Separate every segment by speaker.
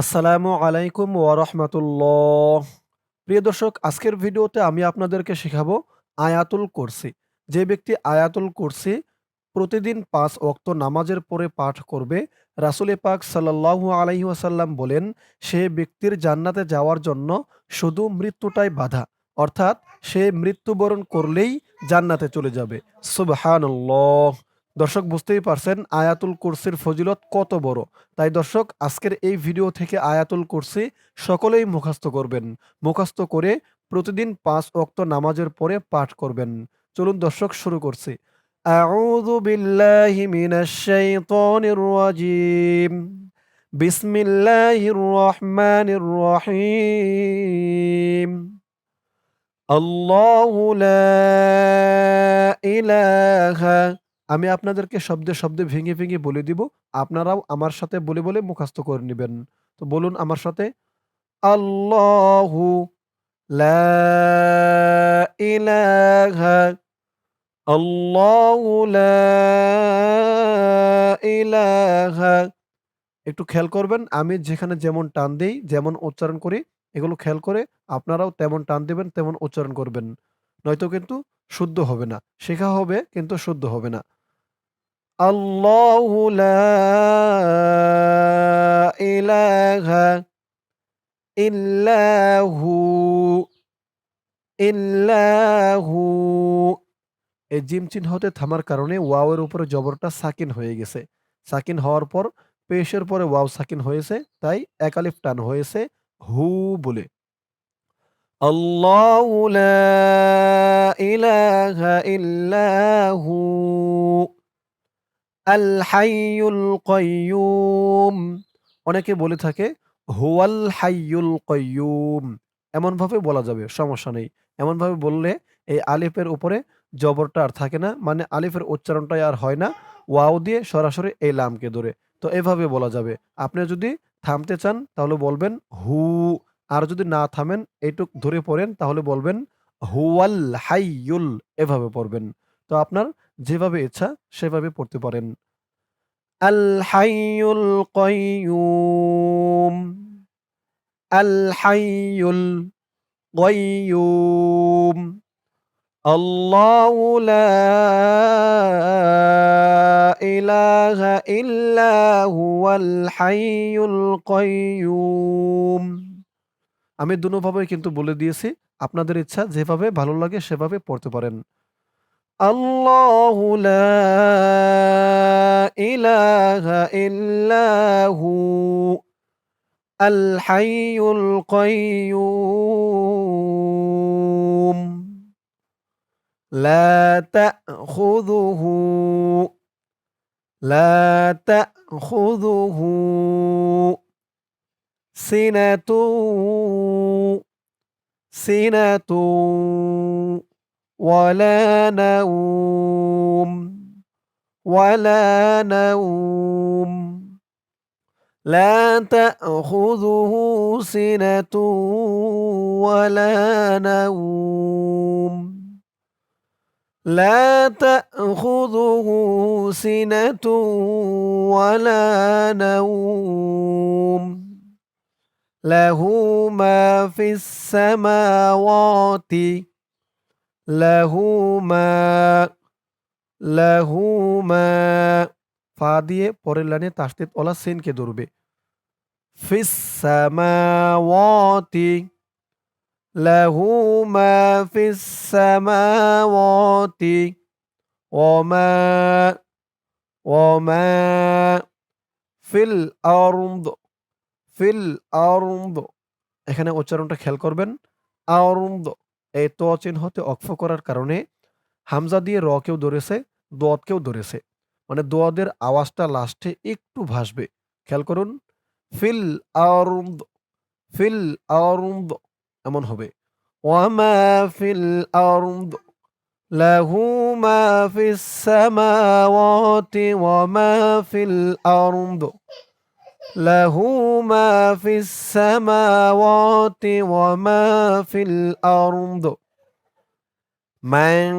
Speaker 1: আসসালামু আলাইকুম ওয়ারহমাতুল্লাহ। প্রিয় দর্শক আজকের ভিডিওতে আমি আপনাদেরকে শেখাবো আয়াতুল কুরসি। যে ব্যক্তি আয়াতুল কুরসি প্রতিদিন পাঁচ ওয়াক্ত নামাজের পরে পাঠ করবে, রাসূলে পাক সাল্লাল্লাহু আলাইহি ওয়াসাল্লাম বলেন, সে ব্যক্তির জান্নাতে যাওয়ার জন্য শুধু মৃত্যুটাই বাধা। অর্থাৎ সে মৃত্যুবরণ করলেই জান্নাতে চলে যাবে। সুবহানাল্লাহ। দর্শক বুঝতেই পারছেন আয়াতুল কুরসির ফজিলত কত বড়। তাই দর্শক, আজকের এই ভিডিও থেকে আয়াতুল কুরসি সকলেই মুখস্থ করবেন। মুখস্থ করে প্রতিদিন ৫ ওয়াক্ত নামাজের পরে পাঠ করবেন। চলুন দর্শক, শুরু করছি। আল্লাহু আমি আপনাদেরকে শব্দে, শব্দে ভেঙে, ভেঙে বলে দিব। আপনারাও আমার সাথে বলে, বলে মুখস্থ করে নেবেন তো বলুন আমার সাথে। আল্লাহু লা একটু খেয়াল করবেন আমি যেখানে যেমন টান দেই, যেমন উচ্চারণ করি এগুলো খেয়াল করে আপনারাও তেমন টান দিবেন, তেমন উচ্চারণ করবেন। নয়তো কিন্তু শুদ্ধ হবে না। শেখা হবে কিন্তু শুদ্ধ হবে না। আল্লাহু লা ইলাহা ইল্লাহু ইল্লাহু এই জিম চিহ্নতে থামার কারণে ওয়াও এর উপরে জবরটা সাকিন হয়ে গেছে। সাকিন হওয়ার পর পেশের পরে ওয়াও সাকিন হয়েছে, তাই এক আলিফ টান হয়েছে হু বলে। আল্লাহু ইলাহা ইল্লাহু আল হাইয়ুল কাইয়্যুম অনেকে বলে থাকে হুয়াল হাইয়ুল কাইয়্যুম এমনভাবে বলা যাবে, সমস্যা নেই। এমনভাবে বললে এই আলিফের উপরে জবরটা আর থাকে না। মানে আলিফের উচ্চারণটাই আর হয় না। ওয়াও দিয়ে সরাসরি এই লামকে ধরে। তো এভাবে বলা যাবে। আপনি যদি থামতে চান, তাহলে বলবেন, হু আর যদি না থামেন, এইটুক ধরে পড়েন, তাহলে বলবেন হুয়াল হাইয়ুল এভাবে পড়বেন। তো আপনার যেভাবে ইচ্ছা সেভাবে পড়তে পারেন। আল হাইয়ুল কাইয়্যুম আল হাইয়ুল কাইয়্যুম আল্লাহু লা ইলাহা ইল্লা হুয়াল হাইয়ুল কাইয়্যুম আমি দুনোভাবে কিন্তু বলে দিয়েছি। আপনাদের ইচ্ছা যেভাবে ভালো লাগে সেভাবে পড়তে পারেন। الله لا إله إلا هو الحي القيوم لا تأخذه لا تأخذه سنة سنة ولا نوم ولا نوم. لا تأخذه سنة ولا نوم. لا تأخذه سنة ولا نوم. له ما في السماوات লাহুমা লাহুমা ফা দিয়ে পরের লাইনে তাসদিদ ওলা সিনকে ধরবে। ফিস সামাওয়াতি লাহুমা ফিস সামাওয়াতি। ওমা ওমা ফিল আরদ ফিল আরদ এখানে উচ্চারণটা খেয়াল করবেন। আরদ এই ত চিহ্নতে অক্ষ করার কারণে হামজা দিয়ে র কেও ধরেছে দোয়াতকেও ধরেছে। মানে দোয়াদের আওয়াজটা লাস্টে একটু ভাসবে। খেয়াল করুন, ফিল আরদ ফিল আরদ এমন হবে। ওয়ামা ফিল আরদ, লাহু মা ফিস সামাওয়াতি ওয়ামা ফিল له ما في السماوات وما في الأرض. من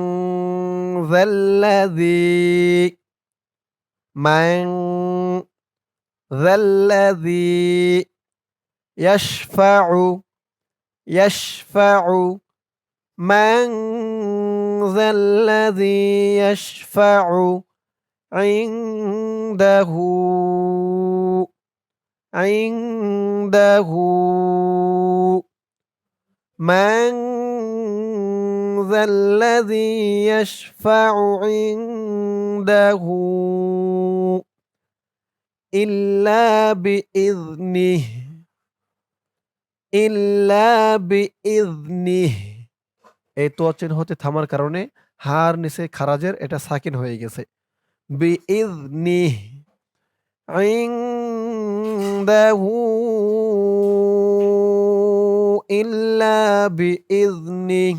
Speaker 1: ذا الذي من ذا الذي يشفع يشفع. من ذا الذي يشفع عنده. عنده من ذا الذي يشفع عنده إلا بإذنه إلا بإذنه۔ এই তোয়াচিন হতে থামার কারণে হার নিচে খারাজের এটা সাকিন হয়ে গেছে। বিইজনিহ ইং عنده إلا بإذنه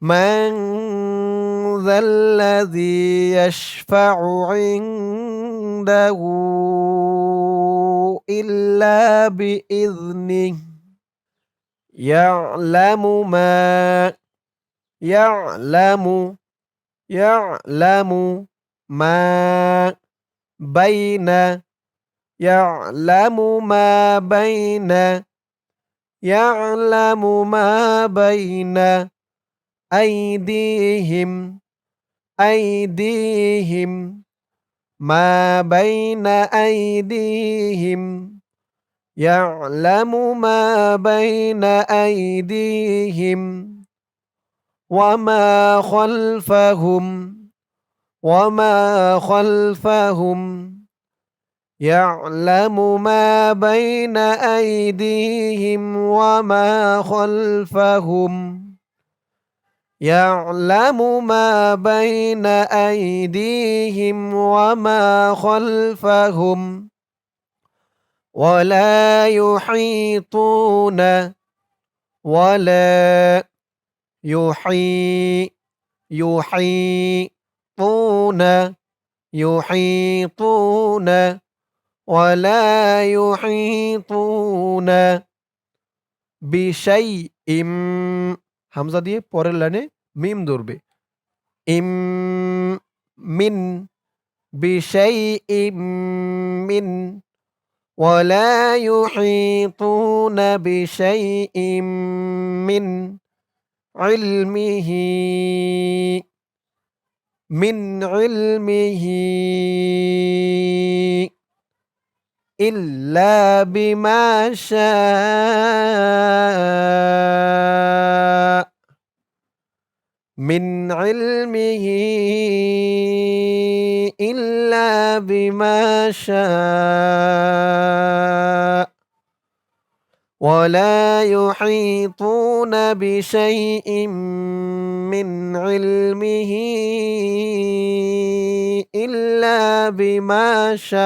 Speaker 1: من ذا الذي يشفع عنده إلا بإذنه يعلم ما يعلم يعلم ما بين يعلم ما بين يعلم ما بين أيديهم أيديهم. ما بين أيديهم يعلم ما بين أيديهم. وما خلفهم وما خلفهم. يعلم ما بين أيديهم وما خلفهم. يعلم ما بين أيديهم وما خلفهم. ولا يحيطون ولا يحي يحيطون يحيطون ولا يحيطون بشيء হামজা দিয়ে পরের লাইনে মিম ধরবে ইম মিন بشيء من ولا يحيطون بشيء من علمه من علمه إلا بما شاء من علمه إلا بما شاء ولا يحيطون بشيء من علمه إلا بما شاء.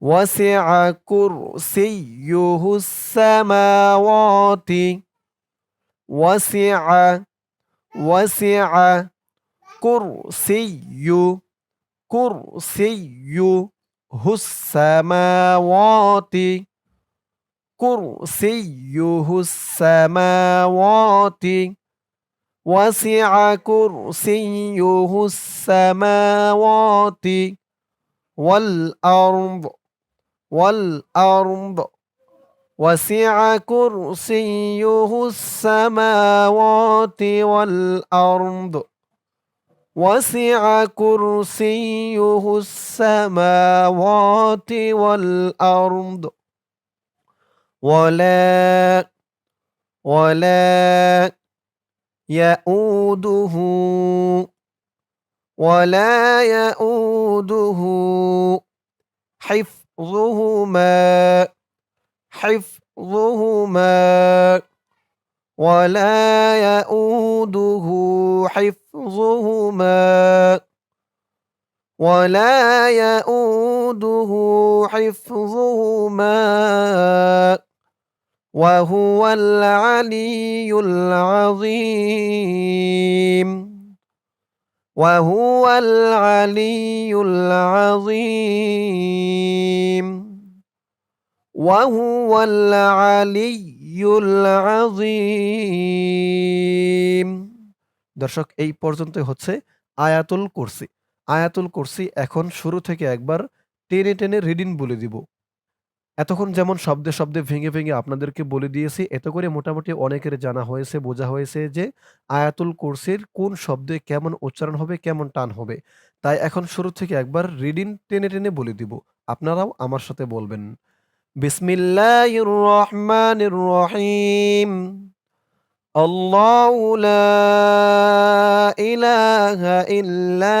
Speaker 1: وسع كرسيه السماوات. وسع وسع كرسي كرسيه السماوات. كرسيه السماوات. وسع كرسيه السماوات. والأرض والأرض. وسع كرسيه السماوات والأرض. وسع كرسيه السماوات والأرض. ولا ولا يؤوده ولا يؤوده حفظهما حفظهما ولا يؤوده حفظهما ولا يؤوده حفظهما وهو العلي العظيم وهو العلي العظيم وهو العلي العظيم দর্শক এই পর্যন্তই হচ্ছে আয়াতুল কুরসি আয়াতুল কুরসি এখন শুরু থেকে একবার টেনে, টেনে রিডিং বলে দিব। এতক্ষণ যেমন শব্দে, শব্দে ভেঙে, ভেঙে আপনাদেরকে বলে দিয়েছি, এতে করে মোটামুটি অনেকের জানা হয়েছে, বোঝা হয়েছে যে আয়াতুল কুরসির কোন শব্দে কেমন উচ্চারণ হবে, কেমন টান হবে। তাই এখন শুরু থেকে একবার রিডিং টেনে, টেনে বলে দিব। আপনারাও আমার সাথে বলবেন। বিসমিল্লাহির রহমানির রহিম। আল্লাহু লা ইলাহা ইল্লা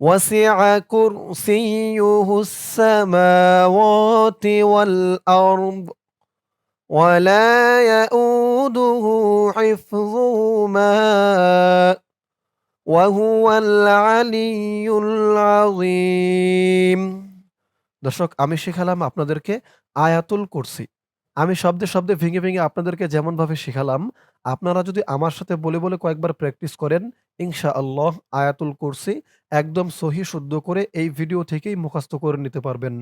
Speaker 1: وسع كرسيه السماوات والأرض ولا يؤوده حفظهما وهو العلي العظيم দর্শক আমি শেখালাম আপনাদেরকে আয়াতুল কুরসি আমি শব্দে শব্দে ভেঙে ভেঙে আপনাদেরকে যেমনভাবে শেখালাম আপনারা যদি আমার সাথে বলে বলে কয়েকবার প্র্যাকটিস করেন ইনশাআল্লাহ আয়াতুল কুরসি একদম সহি শুদ্ধ করে এই ভিডিও থেকেই মুখস্থ করে নিতে পারবেন।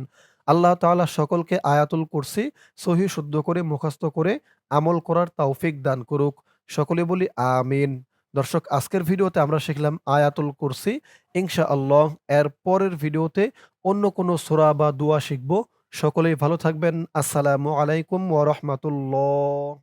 Speaker 1: আল্লাহ তাআলা সকলকে আয়াতুল কুরসি সহি শুদ্ধ করে মুখস্থ করে আমল করার তৌফিক দান করুক। সকলে বলি আমিন। দর্শক, আজকের ভিডিওতে আমরা শিখলাম আয়াতুল কুরসি। ইনশাআল্লাহ এর পরের ভিডিওতে অন্য কোনো সোরা বা দোয়া শিখব। সকলেই ভালো থাকবেন। আসসালামু আলাইকুম ওয়া রাহমাতুল্লাহ।